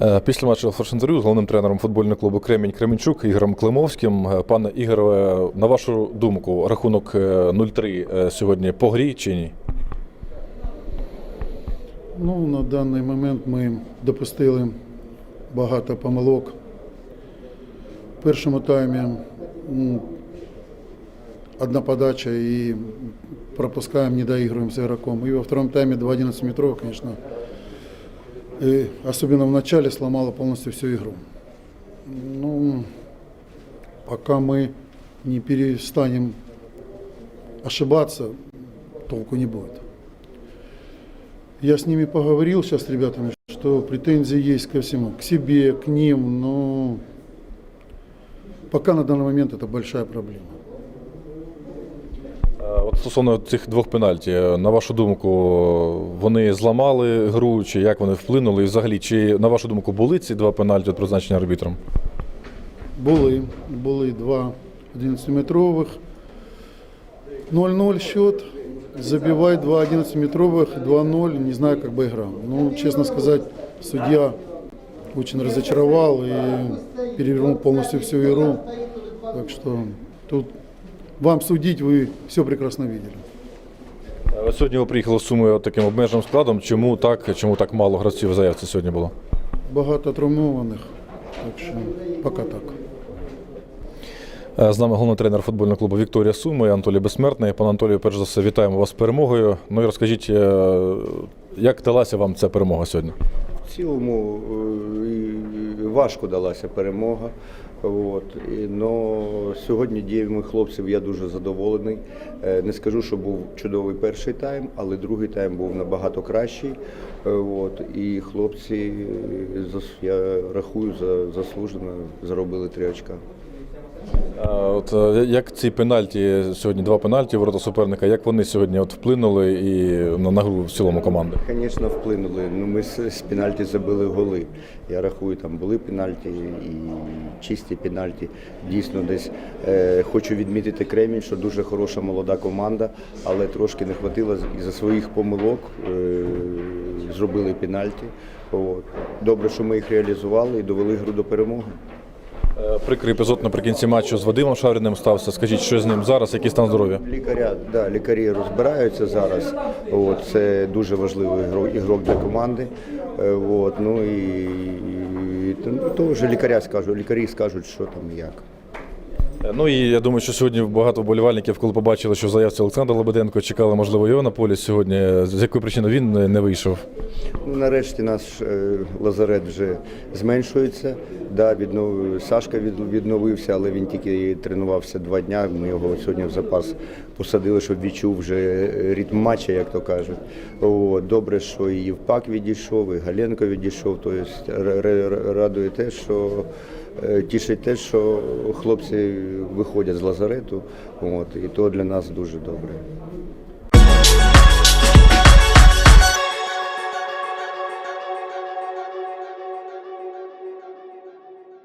Е, Після матчу форш-інтерв'ю з головним тренером футбольного клубу Кремінь Кременчук Ігорем Климовським. Е, Пане Ігоре, на вашу думку, рахунок е, 0-3 е, сьогодні по грі чи ні? Ну, на даний момент ми допустили багато помилок. В першому таймі м, одна подача і пропускаем, не доигрываем с игроком. И во втором тайме два 11 метров, конечно, и особенно в начале сломало полностью всю игру. Ну, пока мы не перестанем ошибаться, толку не будет. Я с ними поговорил сейчас с ребятами, что претензии есть ко всему, к себе, к ним, но пока на данный момент это большая проблема. Е, От стосовно цих двох пенальті, е, на вашу думку, вони зламали гру, чи як вони вплинули? І взагалі, чи на вашу думку були ці два пенальті від призначення арбітром? Були, були два 11-метрових, 0-0 счет, забивай два 11-метровых, 2-0, не знаю, как бы играл. Ну, честно сказать, судья очень разочаровал и перевернул полностью всю игру. Так что тут вам судить, вы все прекрасно видели. Е, Сьогодні ви приїхали з Сумою таким обмеженим складом. Чому так? Чому так мало гравців в заявці сьогодні було? Багато травмованих, так що пока так. Е, З нами головний тренер футбольного клубу Вікторія Суми Анатолій Безсмертний. Пане Анатолію, перш за все, вітаємо вас з перемогою. Ну і розкажіть, е, як далася вам ця перемога сьогодні? В цілому е, і важко далася перемога. От. Но сьогодні діями хлопців я дуже задоволений. Е, Не скажу, що був чудовий перший тайм, але другий тайм був набагато кращий. От. І хлопці, е, я рахую, за- заслужено заробили три очка. От е, як ці пенальті сьогодні, два пенальті ворота суперника, як вони сьогодні от вплинули і на, на гру в цілому команди? Звісно, вплинули. Ну, ми з, з пенальті забили голи. Я рахую, там були пенальті і чисті пенальті. Дійсно, десь е, хочу відмітити Кремінь, що дуже хороша молода команда, але трошки не хватило і за своїх помилок. Е, зробили пенальті. Добре, що ми їх реалізували і довели гру до перемоги. Е, Прикрий епізод наприкінці матчу з Вадимом Шавріним стався. Скажіть, що з ним зараз, який стан здоров'я? Лікаря, да, лікарі розбираються зараз. От, це дуже важливий ігро- ігрок для команди. Е, От, ну і, і то- то вже лікаря скажуть, лікарі скажуть, що там і як. Е, Ну і я думаю, що сьогодні багато вболівальників, коли побачили, що в заявці Олександр Лебеденко чекали, можливо, його на полі сьогодні. З якої причини він не- вийшов? Ну, нарешті наш е, лазарет вже зменшується. Да, віднов... Сашка відновився, але він тільки тренувався два дня. Ми його сьогодні в запас посадили, щоб відчув вже ритм матча, як то кажуть. О, добре, що і Євпак відійшов, і Галенко відійшов. Тобто радує те, що е, тішить те, що хлопці виходять з лазарету. От, і то для нас дуже добре.